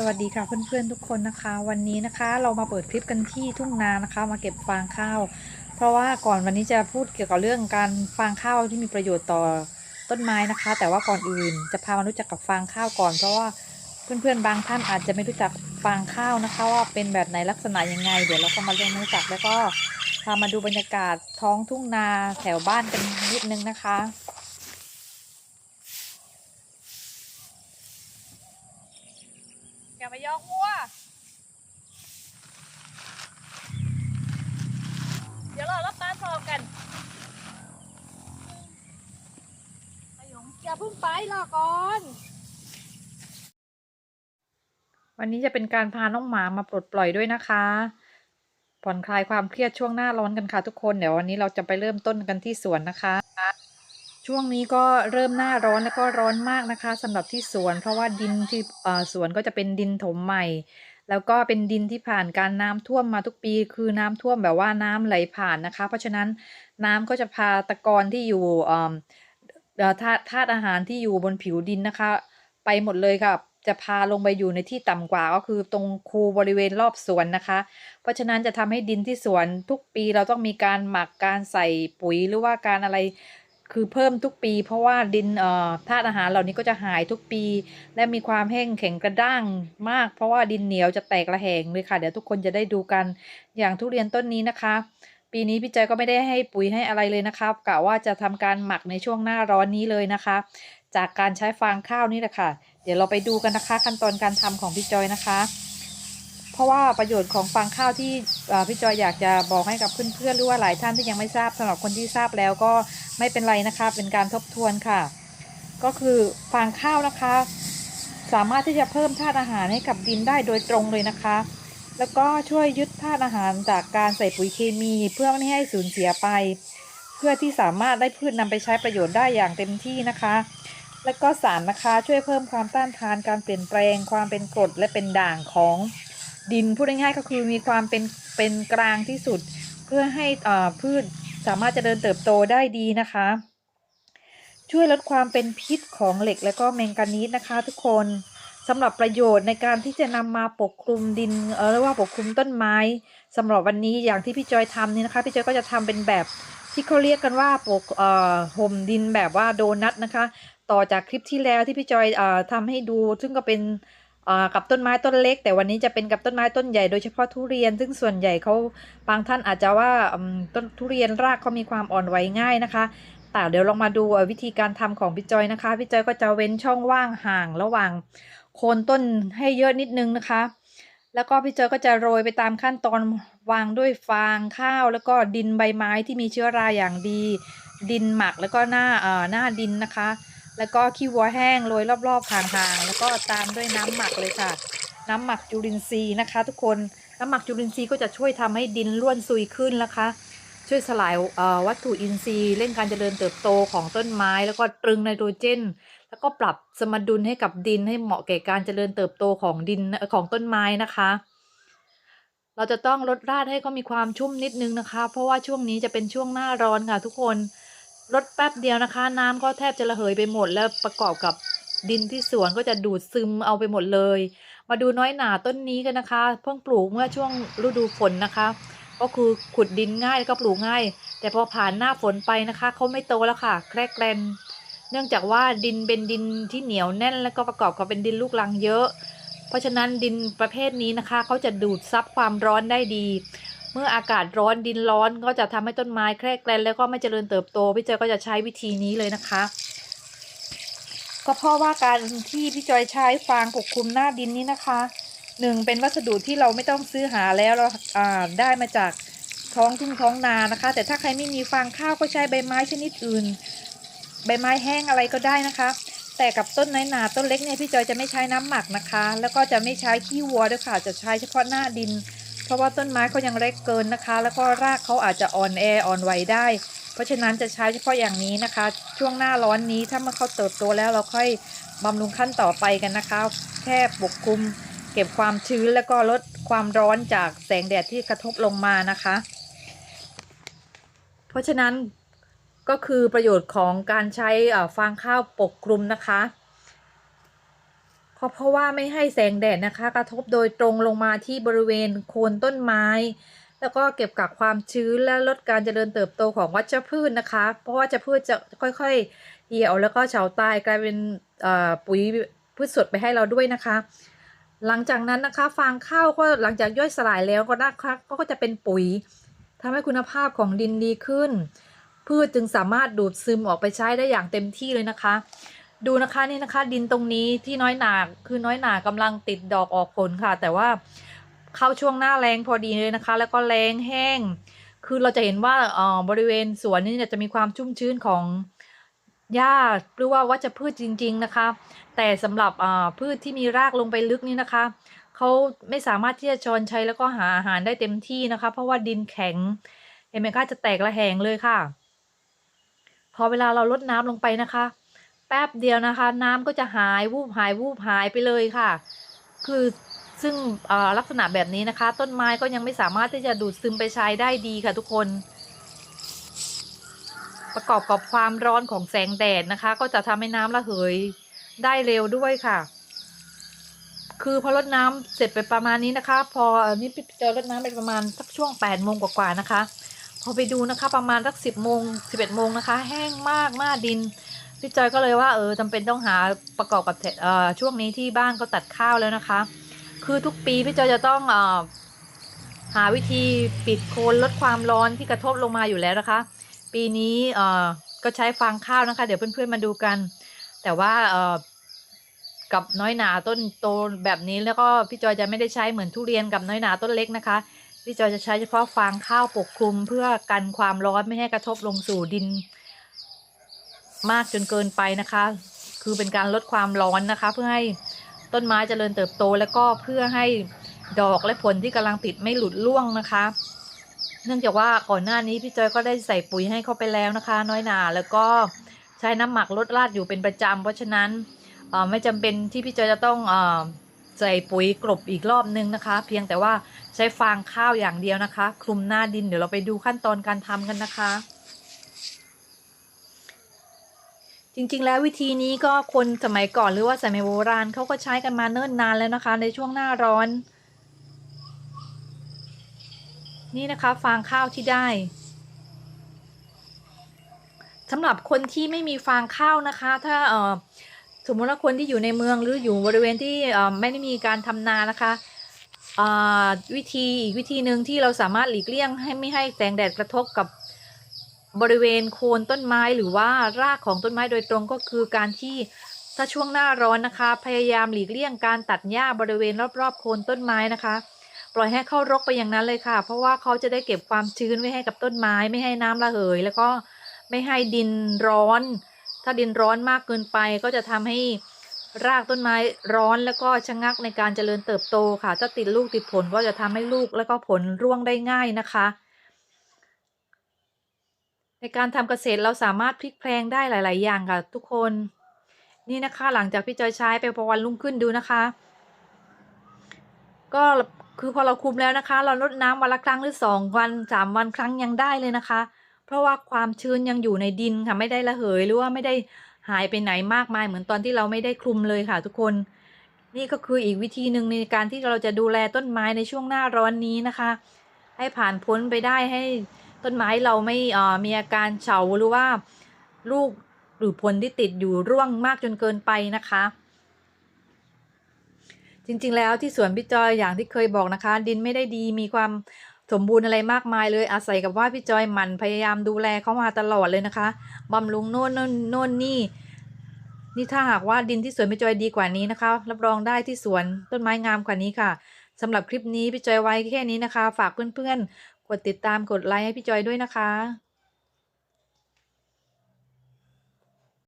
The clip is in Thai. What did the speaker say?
สวัสดีค่ะเพื่อนๆทุกคนนะคะ วันนี้นะคะเรามาเปิดคลิปกันที่ทุ่งนานะคะ มาเก็บฟางข้าว เพราะว่าก่อนวันนี้จะพูดเกี่ยวกับเรื่องการฟางข้าวที่มีประโยชน์ต่อต้นไม้นะคะ แต่ว่าก่อนอื่นจะพามารู้จักกับฟางข้าวก่อน เพราะว่าเพื่อนๆบางท่านอาจจะไม่รู้จักฟางข้าวนะคะ ว่าเป็นแบบไหนลักษณะยังไง เดี๋ยวเราก็มาเรียนรู้จักแล้วก็พามาดูบรรยากาศท้องทุ่งนาแถวบ้านกันนิดนึงนะคะ อย่าไปยอกวัว เดี๋ยวเรารับตาสอบกันไอ้หยงอย่า เพิ่งไปรอก่อน วันนี้จะเป็นการพาน้องหมามาปลดปล่อยด้วยนะคะ ผ่อนคลายความเครียดช่วงหน้าร้อนกันค่ะทุกคน เดี๋ยววันนี้เราจะไปเริ่มต้นกันที่สวนนะคะ ช่วงนี้ก็เริ่มหน้าร้อนแล้วก็ร้อนมากนะคะสำหรับที่สวน เพราะว่าดินที่สวนก็จะเป็นดินถมใหม่ แล้วก็เป็นดินที่ผ่านการน้ำท่วมมาทุกปี คือน้ำท่วมแบบว่าน้ำไหลผ่านนะคะ เพราะฉะนั้นน้ำก็จะพาตะกอนที่อยู่ ธาตุธาตุอาหารที่อยู่บนผิวดินนะคะ ไปหมดเลยค่ะ จะพาลงไปอยู่ในที่ต่ำกว่าก็คือตรงคูบริเวณรอบสวนนะคะ เพราะฉะนั้นจะทำให้ดินที่สวนทุกปีเราต้องมีการหมักการใส่ปุ๋ยหรือว่าการอะไรคือเพิ่มทุกปี เพราะว่าดินเอ่อธาตุอาหารเหล่านี้ก็จะหายทุกปี และมีความแห้งแข็งกระด้างมาก เพราะว่าดินเหนียวจะแตกระแหงเลยค่ะ เดี๋ยวทุกคนจะได้ดูกันอย่างทุเรียนต้นนี้นะคะ ปีนี้พี่ใจอยก็ไม่ได้ให้ปุ๋ยให้อะไรเลยนะคะกะว่าจะทำการหมักในช่วงหน้าร้อนนี้เลยนะคะ จากการใช้ฟางข้าวนี่แหละค่ะ เดี๋ยวเราไปดูกันนะคะ ขั้นตอนการทำของพี่จอยนะคะ เพราะว่าประโยชน์ของฟางข้าวที่พี่จอยอยากจะบอกให้กับเพื่อนๆหรือว่าหลายท่านที่ยังไม่ทราบสำหรับคนที่ทราบแล้วก็ไม่เป็นไรนะคะ เป็นการทบทวนค่ะ ก็คือฟางข้าวนะคะ สามารถที่จะเพิ่มธาตุอาหารให้กับดินได้โดยตรงเลยนะคะ แล้วก็ช่วยยึดธาตุอาหารจากการใส่ปุ๋ยเคมี เพื่อไม่ให้สูญเสียไป เพื่อที่สามารถได้พืชนำไปใช้ประโยชน์ได้อย่างเต็มที่นะคะ แล้วก็สารนะคะช่วยเพิ่มความต้านทานการเปลี่ยนแปลง ความเป็นกรดและเป็นด่างของดินพูดง่ายๆก็คือมีความเป็นเป็นกลางที่สุด เพื่อให้อ่าพืชสามารถจเจริญเติบโตได้ดีนะคะ ช่วยลดความเป็นพิษของเหล็กและก็แมงกานีสนะคะทุกคน สำหรับประโยชน์ในการที่จะนำมาปกคลุมดินเออเรียกว่าปกคลุมต้นไม้สำหรับวันนี้อย่างที่พี่จอยทำนี่นะคะ พี่จอยก็จะทำเป็นแบบที่เขาเรียกกันว่าปกเอ่อห่มดินแบบว่าโดนัทนะคะ ต่อจากคลิปที่แล้วที่พี่จอยเอ่อทำให้ดู ซึ่งก็เป็นกับต้นไม้ต้นเล็ก แต่วันนี้จะเป็นกับต้นไม้ต้นใหญ่โดยเฉพาะทุเรียน ซึ่งส่วนใหญ่เขาบางท่านอาจจะว่าต้นทุเรียนรากเขามีความอ่อนไหวง่ายนะคะแต่เดี๋ยวลองมาดูวิธีการทำของพี่จอยนะคะพี่จอยก็จะเว้นช่องว่างห่างระหว่าง โคนต้นให้เยอะนิดนึงนะคะ แล้วก็พี่เจอก็จะโรยไปตามขั้นตอนวางด้วยฟางข้าว แล้วก็ดินใบไม้ที่มีเชื้อราอย่างดี ดินหมักแล้วก็หน้าเอ่อหน้าดินนะคะ แล้วก็ขี้วัวแห้งโรยรอบๆห่างๆแล้วก็ตามด้วยน้ำหมักเลยค่ะ น้ำหมักจุลินทรีย์นะคะ ทุกคนน้ำหมักจุลินทรีย์ก็จะช่วยทำให้ดินร่วนซุยขึ้นนะคะ ช่วยสลายวัตถุอินทรีย์เร่งการเจริญเติบโตของต้นไม้ แล้วก็ตรึงไนโตรเจน แล้วก็ปรับสมดุลให้กับดินให้เหมาะแก่การเจริญเติบโตของดินของต้นไม้นะคะ เราจะต้องลดราดให้เขามีความชุ่มนิดนึงนะคะ เพราะว่าช่วงนี้จะเป็นช่วงหน้าร้อนค่ะทุกคนลดแป๊บเดียวนะคะ น้ำก็แทบจะระเหยไปหมด แล้วประกอบกับดินที่สวนก็จะดูดซึมเอาไปหมดเลย มาดูน้อยหนาต้นนี้กันนะคะ เพิ่งปลูกเมื่อช่วงฤดูฝนนะคะ ก็คือขุดดินง่ายแล้วก็ปลูกง่าย แต่พอผ่านหน้าฝนไปนะคะเขาไม่โตแล้วค่ะ แครกแกรนเนื่องจากว่าดินเป็นดินที่เหนียวแน่นแล้วก็ประกอบกับเป็นดินลูกรังเยอะ เพราะฉะนั้นดินประเภทนี้นะคะเขาจะดูดซับความร้อนได้ดี เมื่ออากาศร้อนดินร้อนก็จะทำให้ต้นไม้แครกแกรนแล้วก็ไม่เจริญเติบโตพี่จอยก็จะใช้วิธีนี้เลยนะคะ ก็เพราะว่าการที่พี่จอยใช้ฟางปกคลุมหน้าดินนี้นะคะ หนึ่งเป็นวัสดุที่เราไม่ต้องซื้อหาแล้วเราอ่าได้มาจากท้องทุ่งท้องนานะคะ แต่ถ้าใครไม่มีฟางข้าวก็ใช้ใบไม้ชนิดอื่น ใบไม้แห้งอะไรก็ได้นะคะ แต่กับต้นน้อยนาต้นเล็กเนี่ยพี่จอยจะไม่ใช้น้ำหมักนะคะ แล้วก็จะไม่ใช้ขี้วัวด้วยค่ะ จะใช้เฉพาะหน้าดิน เพราะว่าต้นไม้เขายังเล็กเกินนะคะ แล้วก็รากเขาอาจจะอ่อนแออ่อนไหวได้ เพราะฉะนั้นจะใช้เฉพาะอย่างนี้นะคะ ช่วงหน้าร้อนนี้ถ้าเมื่อเขาเติบโตแล้วเราค่อยบำรุงขั้นต่อไปกันนะคะ แค่ปกคลุม ก็บความชื้นแล้วก็ลดความร้อนจากแสงแดดที่กระทบลงมานะคะ เพราะฉะนั้นก็คือประโยชน์ของการใช้ฟางข้าวปกคลุมนะคะก็เพราะว่าไม่ให้แสงแดดนะคะ กระทบโดยตรงลงมาที่บริเวณโคนต้นไม้ แล้วก็เก็บกักความชื้นและลดการเจริญเติบโตของวัชพืชนะคะ เพราะว่าวัชพืชจะค่อยๆเหี่ยวแล้วก็เฉาตายกลายเป็นปุ๋ยพืชสดไปให้เราด้วยนะคะ หลังจากนั้นนะคะฟางข้าวก็หลังจากย่อยสลายแล้วก็นะคะก็จะเป็นปุ๋ยทำให้คุณภาพของดินดีขึ้น พืชจึงสามารถดูดซึมออกไปใช้ได้อย่างเต็มที่เลยนะคะ ดูนะคะนี่นะคะ ดินตรงนี้ที่น้อยหนาคือน้อยหนากำลังติดดอกออกผลค่ะ แต่ว่าเข้าช่วงหน้าแรงพอดีเลยนะคะ แล้วก็แรงแห้ง คือเราจะเห็นว่าออบริเวณสวนนี่จะมีความชุ่มชื้นของ หญ้าหรือว่าวัชพืชจริง ๆนะคะ แต่สำหรับพืชที่มีรากลงไปลึกนี่นะคะเขาไม่สามารถที่จะชอนชัยแล้วก็หาอาหารได้เต็มที่นะคะ เพราะว่าดินแข็งเห็นไหมคะจะแตกระแหงเลยค่ะ พอเวลาเราลดน้ำลงไปนะคะ แป๊บเดียวนะคะ น้ำก็จะหายวูบหายวูบหายไปเลยค่ะ คือซึ่งลักษณะแบบนี้นะคะ ต้นไม้ก็ยังไม่สามารถที่จะดูดซึมไปใช้ได้ดีค่ะทุกคน ประกอบกับความร้อนของแสงแดดนะคะ ก็จะทำให้น้ำระเหยได้เร็วด้วยค่ะ คือพอรดน้ำเสร็จไปประมาณนี้นะคะ พอนี่พี่เจอรดน้ำไปประมาณสักช่วงแปดโมงกว่าๆนะคะ พอไปดูนะคะประมาณสักสิบโมงสิบเอ็ดโมงนะคะ แห้งมากหน้าดินพี่จอยก็เลยว่าเออจำเป็นต้องหาประกอบกับเอ่อช่วงนี้ที่บ้านก็ตัดข้าวแล้วนะคะ คือทุกปีพี่จอยจะต้องเอ่อหาวิธีปิดโคนลดความร้อนที่กระทบลงมาอยู่แล้วนะคะ ปีนี้เอ่อก็ใช้ฟางข้าวนะคะ เดี๋ยวเพื่อนๆมาดูกัน แต่ว่าเอ่อกับน้อยหนาต้นโตแบบนี้แล้วก็พี่จอยจะไม่ได้ใช้เหมือนทุเรียนกับน้อยหนาต้นเล็กนะคะ พี่จอยจะใช้เฉพาะฟางข้าวปกคลุมเพื่อกันความร้อนไม่ให้กระทบลงสู่ดิน มากจนเกินไปนะคะ คือเป็นการลดความร้อนนะคะ เพื่อให้ต้นไม้เจริญเติบโต แล้วก็เพื่อให้ดอกและผลที่กำลังติดไม่หลุดร่วงนะคะ เนื่องจากว่าก่อนหน้านี้พี่จอยก็ได้ใส่ปุ๋ยให้เขาไปแล้วนะคะ น้อยหนาแล้วก็ใช้น้ำหมักลดราดอยู่เป็นประจำเพราะฉะนั้นไม่จำเป็นที่พี่จอยจะต้องอใส่ปุ๋ยกลบอีกรอบนึงนะคะ เพียงแต่ว่าใช้ฟางข้าวอย่างเดียวนะคะ คลุมหน้าดินเดี๋ยวเราไปดูขั้นตอนการทำกันนะคะ จริงๆแล้ววิธีนี้ก็คนสมัยก่อนหรือว่าสมัยโบราณเขาก็ใช้กันมาเนิ่นนานแล้วนะคะ ในช่วงหน้าร้อน นี่นะคะฟางข้าวที่ได้สำหรับคนที่ไม่มีฟางข้าวนะคะ ถ้าเออสมมติว่าคนที่อยู่ในเมืองหรืออยู่บริเวณที่ไม่ได้มีการทำนานะคะวิธีอีกวิธีหนึ่งที่เราสามารถหลีกเลี่ยงให้ไม่ให้แสงแดดกระทบกับบริเวณโคนต้นไม้หรือว่ารากของต้นไม้โดยตรงก็คือการที่ถ้าช่วงหน้าร้อนนะคะ พยายามหลีกเลี่ยงการตัดหญ้าบริเวณรอบๆโคนต้นไม้นะคะ ปล่อยให้เข้ารกไปอย่างนั้นเลยค่ะ เพราะว่าเขาจะได้เก็บความชื้นไว้ให้กับต้นไม้ ไม่ให้น้ำระเหย แล้วก็ไม่ให้ดินร้อน ถ้าดินร้อนมากเกินไปก็จะทำให้รากต้นไม้ร้อนแล้วก็ชะงักในการเจริญเติบโตค่ะ ถ้าติดลูกติดผลก็จะทำให้ลูกแล้วก็ผลร่วงได้ง่ายนะคะ ในการทำเกษตรเราสามารถพลิกแพลงได้หลาย ๆ อย่างค่ะทุกคน นี่นะคะหลังจากพี่จอยใช้ไปพอวันรุ่งขึ้นดูนะคะ ก็ คือพอเราคุมแล้วนะคะ เราลดน้ำวันละครั้งหรือสองวันสามวันครั้งยังได้เลยนะคะ เพราะว่าความชื้นยังอยู่ในดินค่ะไม่ได้ระเหยหรือว่าไม่ได้หายไปไหนมากมายเหมือนตอนที่เราไม่ได้คลุมเลยค่ะ ทุกคน นี่ก็คืออีกวิธีหนึ่งในการที่เราจะดูแลต้นไม้ในช่วงหน้าร้อนนี้นะคะ ให้ผ่านพ้นไปได้ให้ต้นไม้เราไม่อ่อมีอาการเฉาหรือว่าลูกหรือผลที่ติดอยู่ร่วงมากจนเกินไปนะคะ จริงๆ แล้วที่สวนพี่จอยอย่างที่เคยบอกนะคะ ดินไม่ได้ดีมีความสมบูรณ์อะไรมากมายเลยอาศัยกับว่าพี่จอยหมันพยายามดูแลเขามาตลอดเลยนะคะบำรุงโน่นโน่นโน่นนี่ นี่ถ้าหากว่าดินที่สวนพี่จอยดีกว่านี้นะคะ รับรองได้ที่สวนต้นไม้งามกว่านี้ค่ะสำหรับคลิปนี้พี่จอยไว้แค่นี้นะคะ ฝากเพื่อนๆกดติดตามกดไลค์ให้พี่จอยด้วยนะคะ